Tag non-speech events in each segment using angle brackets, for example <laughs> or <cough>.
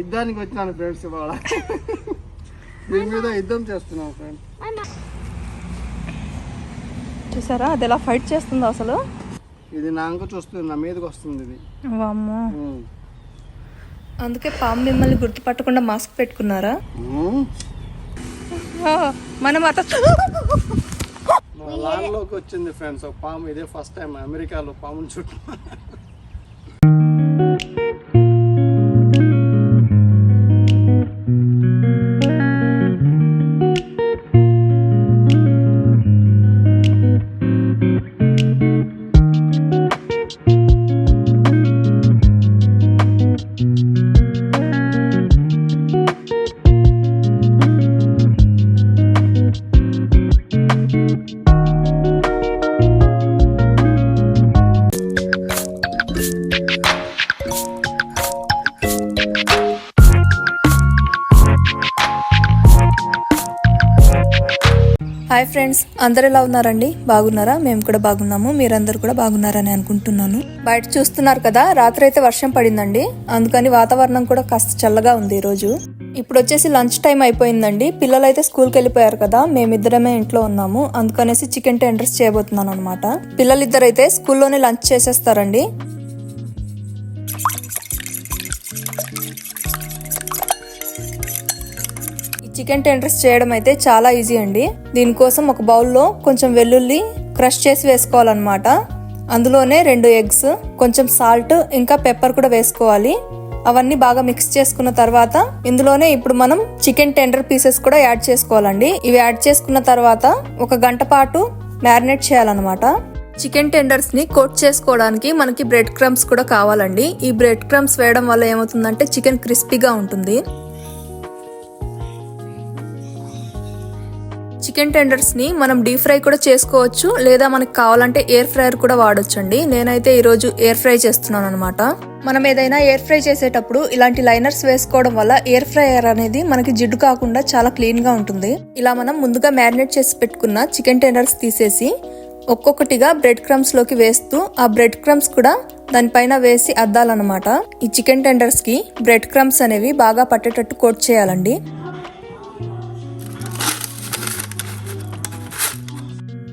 యుద్ధానికి వచ్చినాను ఫ్రెండ్స్ ఇవాళ. దీని మీద యుద్ధం చేస్తున్నాం ఫ్రెండ్స్. చూసారా? అది ఎలా ఫైట్ చేస్తుందో అసలు. ఇది నా అంక చూస్తుంది నా మీదకి వస్తుంది ఇది. వామ్మో. అందుకే పాము మిమ్మల్ని గుర్తుపట్టకుండా మాస్క్ పెట్టుకున్నారా? మనం అత వచ్చింది ఫ్రెండ్స్ ఒక పాము. ఇదే ఫస్ట్ టైం అమెరికాలో పాముని చుట్టూ హాయ్ ఫ్రెండ్స్ అందరు ఎలా ఉన్నారండి? బాగున్నారా? మేము కూడా బాగున్నాము. మీరందరూ కూడా బాగున్నారని అనుకుంటున్నాను. బయట చూస్తున్నారు కదా రాత్రి అయితే వర్షం పడిందండి. అందుకని వాతావరణం కూడా కాస్త చల్లగా ఉంది ఈరోజు. ఇప్పుడు వచ్చేసి లంచ్ టైం అయిపోయిందండి. పిల్లలు అయితే స్కూల్కి వెళ్ళిపోయారు కదా మేమిద్దరమే ఇంట్లో ఉన్నాము. అందుకనేసి చికెన్ టెండర్స్ చేయబోతున్నాను అనమాట పిల్లలిద్దరైతే స్కూల్లోనే లంచ్ చేసేస్తారండి. చికెన్ టెండర్స్ చేయడం అయితే చాలా ఈజీ అండి. దీనికోసం ఒక బౌల్లో కొంచెం వెల్లుల్లి క్రష్ చేసి వేసుకోవాలన్నమాట. అందులోనే రెండు ఎగ్స్ కొంచెం సాల్ట్ ఇంకా పెప్పర్ కూడా వేసుకోవాలి. అవన్నీ బాగా మిక్స్ చేసుకున్న తర్వాత ఇందులోనే ఇప్పుడు మనం చికెన్ టెండర్ పీసెస్ కూడా యాడ్ చేసుకోవాలండి. ఇవి యాడ్ చేసుకున్న తర్వాత ఒక గంట పాటు మ్యారినేట్ చేయాలన్నమాట. చికెన్ టెండర్స్ని కోట్ చేసుకోవడానికి మనకి బ్రెడ్ క్రమ్స్ కూడా కావాలండి. ఈ బ్రెడ్ క్రమ్స్ వేయడం వల్ల ఏమవుతుందంటే చికెన్ క్రిస్పీగా ఉంటుంది. చికెన్ టెండర్స్ని మనం డీప్ ఫ్రై కూడా చేసుకోవచ్చు లేదా మనకు కావాలంటే ఎయిర్ ఫ్రైయర్ కూడా వాడొచ్చండి. నేనైతే ఈరోజు ఎయిర్ ఫ్రై చేస్తున్నాను అనమాట మనం ఏదైనా ఎయిర్ ఫ్రై చేసేటప్పుడు ఇలాంటి లైనర్స్ వేసుకోవడం వల్ల ఎయిర్ ఫ్రైయర్ అనేది మనకి జిడ్డు కాకుండా చాలా క్లీన్గా ఉంటుంది. ఇలా మనం ముందుగా మ్యారినేట్ చేసి పెట్టుకున్న చికెన్ టెండర్స్ తీసేసి ఒక్కొక్కటిగా బ్రెడ్ క్రమ్స్లోకి వేస్తూ ఆ బ్రెడ్ క్రమ్స్ కూడా దానిపైన వేసి అద్దాలన్నమాట. ఈ చికెన్ టెండర్స్కి బ్రెడ్ క్రమ్స్ అనేవి బాగా పట్టేటట్టు కోట్ చేయాలండి.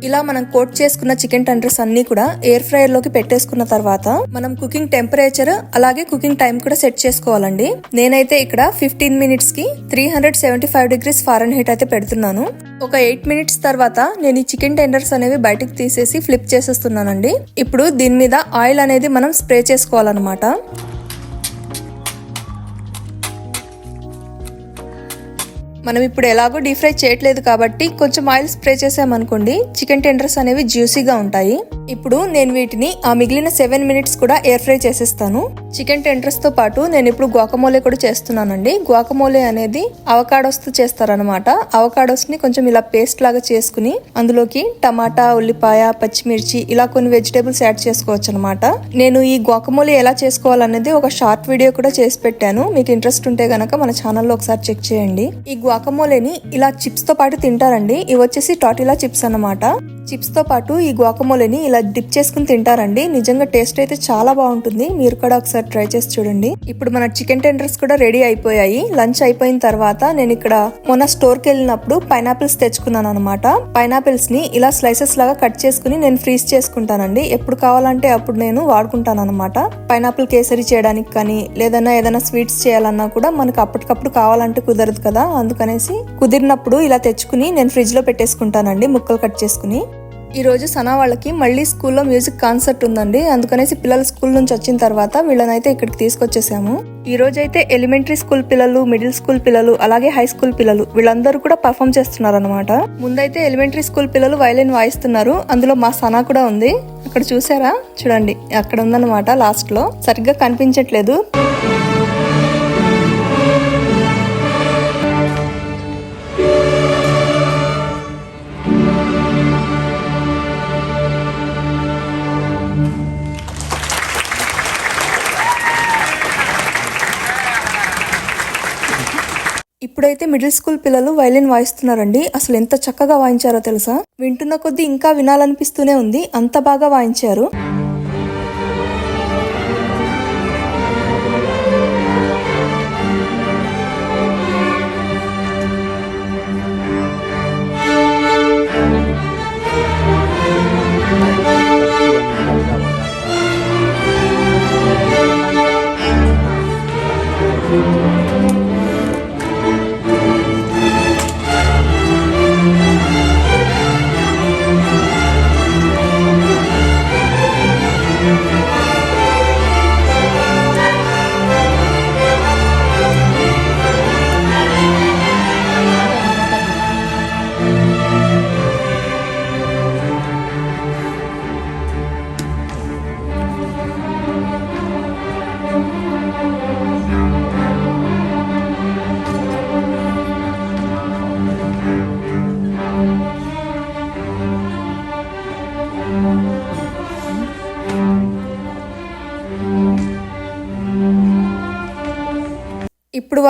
ఇలా మనం కోట్ చేసుకున్న చికెన్ టెండర్స్ అన్ని కూడా ఎయిర్ ఫ్రైయర్లోకి పెట్టేసుకున్న తర్వాత మనం కుకింగ్ టెంపరేచర్ అలాగే కుకింగ్ టైం కూడా సెట్ చేసుకోవాలండి. నేనైతే ఇక్కడ ఫిఫ్టీన్ మినిట్స్కి three hundred seventy five degrees Fahrenheit అయితే పెడుతున్నాను. ఒక ఎయిట్ మినిట్స్ తర్వాత నేను ఈ చికెన్ టెండర్స్ అనేవి బయటకు తీసేసి ఫ్లిప్ చేసేస్తున్నానండి. ఇప్పుడు దీని మీద ఆయిల్ అనేది మనం స్ప్రే చేసుకోవాలన్నమాట. మనం ఇప్పుడు ఎలాగో డీప్ ఫ్రై చేయట్లేదు కాబట్టి కొంచెం ఆయిల్ స్ప్రే చేసామనుకోండి చికెన్ టెండర్స్ అనేవి జ్యూసీగా ఉంటాయి. ఇప్పుడు నేను వీటిని ఆ మిగిలిన సెవెన్ మినిట్స్ కూడా ఎయిర్ ఫ్రై చేసేస్తాను. చికెన్ టెండర్స్తో పాటు నేను ఇప్పుడు గోకమోలే కూడా చేస్తున్నానండి. గోకమోలే అనేది అవకాడోస్తో చేస్తారనమాట. అవకాడోస్ని కొంచెం ఇలా పేస్ట్ లాగా చేసుకుని అందులోకి టమాటా ఉల్లిపాయ పచ్చిమిర్చి ఇలా కొన్ని వెజిటేబుల్స్ యాడ్ చేసుకోవచ్చు అనమాట నేను ఈ గోకమోలే ఎలా చేసుకోవాలనేది ఒక షార్ట్ వీడియో కూడా చేసి పెట్టాను. మీకు ఇంట్రెస్ట్ ఉంటే గనక మన ఛానల్లో ఒకసారి చెక్ చేయండి. ఈ గువాకమోలేని ఇలా చిప్స్తో పాటు తింటారండి. ఇవి వచ్చేసి టాటిలా చిప్స్ అన్నమాట. చిప్స్తో పాటు ఈ గోకమూలని ఇలా డిప్ చేసుకుని తింటారండి. నిజంగా టేస్ట్ అయితే చాలా బాగుంటుంది. మీరు కూడా ఒకసారి ట్రై చేసి చూడండి. ఇప్పుడు మన చికెన్ టెండర్స్ కూడా రెడీ అయిపోయాయి. లంచ్ అయిపోయిన తర్వాత నేను ఇక్కడ మొన్న స్టోర్కి వెళ్ళినప్పుడు పైనాపిల్స్ తెచ్చుకున్నాను అనమాట పైనాపిల్స్ని ఇలా స్లైసెస్ లాగా కట్ చేసుకుని నేను ఫ్రీజ్ చేసుకుంటానండి. ఎప్పుడు కావాలంటే అప్పుడు నేను వాడుకుంటాను అనమాట పైనాపిల్ కేసరి చేయడానికి కానీ లేదన్నా ఏదైనా స్వీట్స్ చేయాలన్నా కూడా మనకు అప్పటికప్పుడు కావాలంటే కుదరదు కదా. అందుకనేసి కుదిరినప్పుడు ఇలా తెచ్చుకుని నేను ఫ్రిడ్జ్లో పెట్టేసుకుంటానండి ముక్కలు కట్ చేసుకుని. ఈ రోజు సనా వాళ్ళకి మళ్ళీ స్కూల్లో మ్యూజిక్ కాన్సర్ట్ ఉందండి. అందుకనేసి పిల్లలు స్కూల్ నుంచి వచ్చిన తర్వాత వీళ్ళనైతే ఇక్కడికి తీసుకొచ్చేసాము. ఈ రోజు అయితే ఎలిమెంటరీ స్కూల్ పిల్లలు మిడిల్ స్కూల్ పిల్లలు అలాగే హై స్కూల్ పిల్లలు వీళ్ళందరూ కూడా పర్ఫామ్ చేస్తున్నారు అనమాట ముందైతే ఎలిమెంటరీ స్కూల్ పిల్లలు వైలిన్ వాయిస్తున్నారు. అందులో మా సనా కూడా ఉంది. అక్కడ చూసారా? చూడండి. అక్కడ ఉందన్నమాట లాస్ట్లో సరిగ్గా కనిపించట్లేదు. ఇప్పుడైతే మిడిల్ స్కూల్ పిల్లలు వైలిన్ వాయిస్తున్నారండి. అసలు ఎంత చక్కగా వాయించారో తెలుసా? వింటున్న కొద్దీ ఇంకా వినాలనిపిస్తూనే ఉంది. అంత బాగా వాయించారు.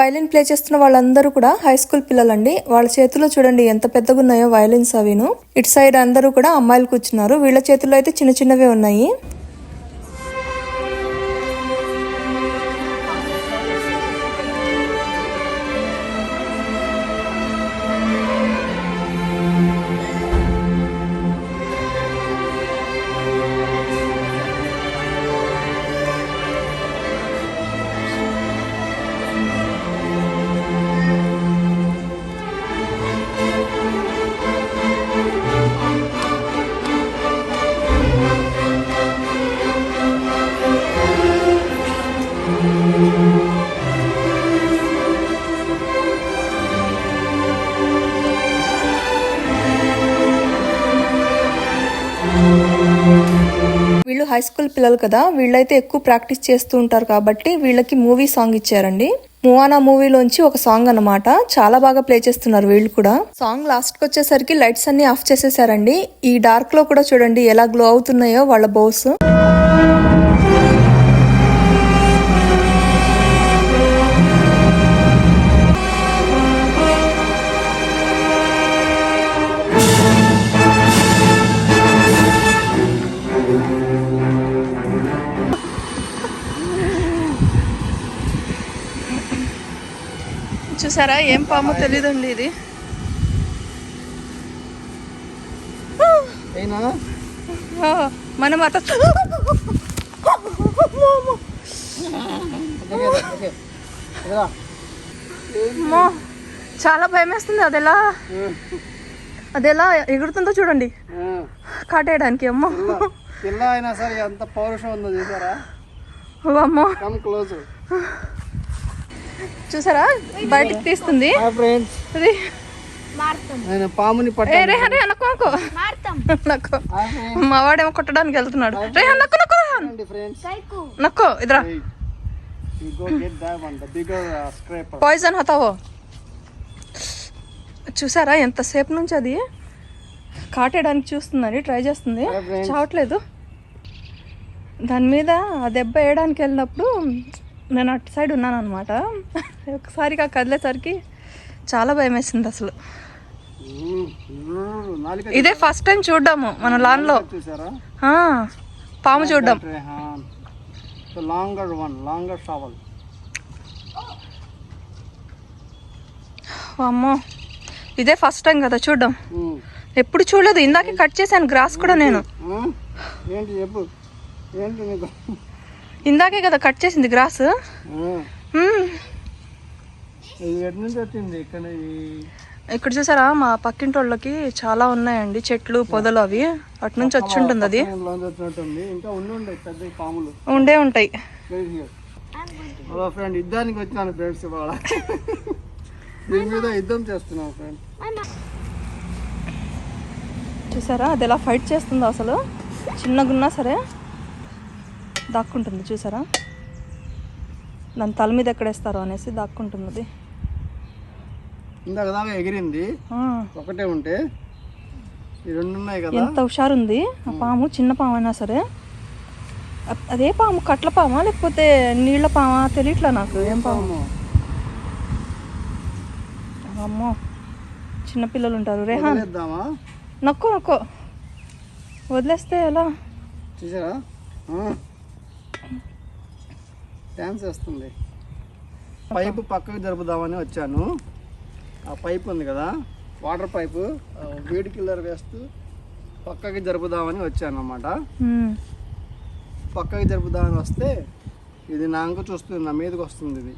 వయలిన్ ప్లే చేస్తున్న వాళ్ళందరూ కూడా హై స్కూల్ పిల్లలండి. వాళ్ళ చేతిలో చూడండి ఎంత పెద్దగా ఉన్నాయో వయలిన్స్ అవిను. ఇటు సైడ్ అందరూ కూడా అమ్మాయిలు కూర్చున్నారు. వీళ్ళ చేతిలో అయితే చిన్న చిన్నవే ఉన్నాయి. హై స్కూల్ పిల్లలు కదా వీళ్ళైతే ఎక్కువ ప్రాక్టీస్ చేస్తూ ఉంటారు కాబట్టి వీళ్ళకి మూవీ సాంగ్ ఇచ్చారండి. మూవానా మూవీలోంచి ఒక సాంగ్ అన్నమాట. చాలా బాగా ప్లే చేస్తున్నారు వీళ్ళు కూడా. సాంగ్ లాస్ట్కి వచ్చేసరికి లైట్స్ అన్ని ఆఫ్ చేసేసారండి. ఈ డార్క్లో కూడా చూడండి ఎలా గ్లో అవుతున్నాయో వాళ్ళ బౌస్ చూసారా? ఏం పామో తెలియదండి ఇది. మనం అత అమ్మో, చాలా భయం వేస్తుంది. అది ఎలా అది ఎలా ఎగురుతుందో చూడండి. కాటేయడానికి అమ్మో. పిల్ల అయినా సరే ఎంత పౌరుషం ఉందో చూసారా? అమ్మో. క్లోజ్ చూసారా? బయటికి తీస్తుంది. ఫ్రెండ్స్ అది నేను పాముని రేహన్ రేహన్ నక్కు నక్కు. <laughs> నక్కు. మా వాడేమో కొట్టడానికి వెళ్తున్నాడు. రేహన్ నక్కు నక్కు రేహన్. ఫ్రెండ్స్ నక్కు ఇద్దరా you go get that one the bigger scraper poison హతావో. చూసారా ఎంతసేపు నుంచి అది కాటేయడానికి చూస్తుందని ట్రై చేస్తుంది. చావట్లేదు. దాని మీద ఆ దెబ్బ వేయడానికి వెళ్ళినప్పుడు నేను అటు సైడ్ ఉన్నాను అనమాట ఒకసారిగా కదిలేసరికి చాలా భయం వేసింది అసలు. ఇదే ఫస్ట్ టైం చూడ్డాము మన లాన్లో పాము చూడ్డం. లాంగర్ వన్ లాంగర్ షావల్ అమ్మో ఇదే ఫస్ట్ టైం కదా చూడ్డం. ఎప్పుడు చూడలేదు. ఇందాకే కట్ చేశాను గ్రాస్ కూడా నేను. ఏంటి చెప్పు? ఏంటి ఇందాకే కదా కట్ చేసింది గ్రాస్. ఇక్కడ చూసారా మా పక్కింటి వాళ్ళకి చాలా ఉన్నాయండి చెట్లు పొదలు అవి. అటు నుంచి వచ్చి ఉంటుంది అది ఉండి ఉంటాయి. హలో ఫ్రెండ్ యుద్ధానికి వచ్చినాను ఫ్రెండ్స్ ఇవాళ. దీని మీద యుద్ధం చేస్తున్నాం ఫ్రెండ్ చూసారా అది ఎలా ఫైట్ చేస్తుందో అసలు. చిన్నగున్నా సరే. దాక్కుంటుంది చూసారా? దాని తల మీద ఎక్కడేస్తారో అనేసి దాక్కుంటుంది అది ఇందాక దాకా ఎగిరింది. ఒకటే ఉంటే. ఈ రెండు ఉన్నాయి కదా. ఎంత హుషారుంది. ఆ పాము చిన్న పాము అయినా సరే. అదే పాము కట్ల పామా? లేకపోతే నీళ్ళ పామా? తెలియట్లా నాకు ఏం పాము? అమ్మో. చిన్నపిల్లలు ఉంటారు రేహాన్. నక్కో నక్కో. వదిలేస్తే ఎలా? చూసారా? డ్యాన్స్ వేస్తుంది. పైపు పక్కకు జరుపుదామని వచ్చాను. ఆ పైప్ ఉంది కదా? Water pipe. వేడి కిల్లర్ వేస్తూ పక్కకి జరుపుదామని వచ్చాను అన్నమాట ఉమ్, పక్కకి జరుపుదామని వస్తే ఇది నాకు చూస్తుంది నా మీదకి వస్తుంది ఇది.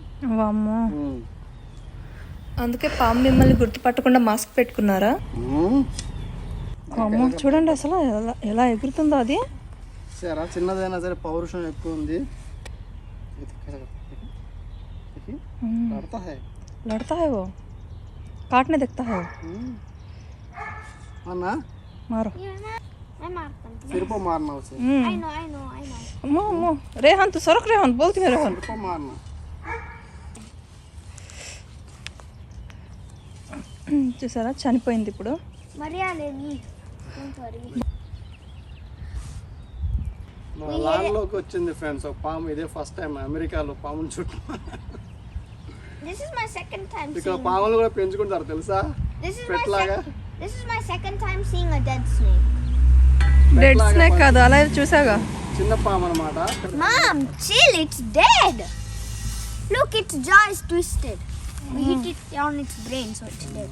అందుకే పాము మిమ్మల్ని గుర్తుపట్టకుండా మాస్క్ పెట్టుకున్నారా? చూడండి అసలు ఎలా ఎలా ఎగురుతుందో అది. సరే చిన్నదైనా సరే పౌరుషం ఎక్కువ ఉంది. लड़ता है लड़ता है वो काटने देखता है वो అన్నా मारो मैं मारता हूँ సిరిప మారినా వచ్చి I know I know I know అమ్మో అమ్మో రేహాన్ తు సొరక్ రేహాన్ బోల్తి మే రేహాన్ సిరిప <clears throat> మారినా చూసారా చనిపోయింది ఇప్పుడు मरिया लेनी डोंट वरी మా లాన్లోకి వచ్చింది ఫ్రెండ్స్ ఒక పాము ఇదే ఫస్ట్ టైం అమెరికాలో పాముని చుట్టూ This is my second time ఇక్కడ seeing పాములు కూడా పెంచుకుంటారు తెలుసా This is my పెట్టలాగా sec- This is my second time seeing a dead snake. Dead snake కాదు అలా చూసాగా చిన్న పాము అనమాట Mom, chill, it's dead. Look, its jaw is twisted. We hit it on its brain, so it's dead.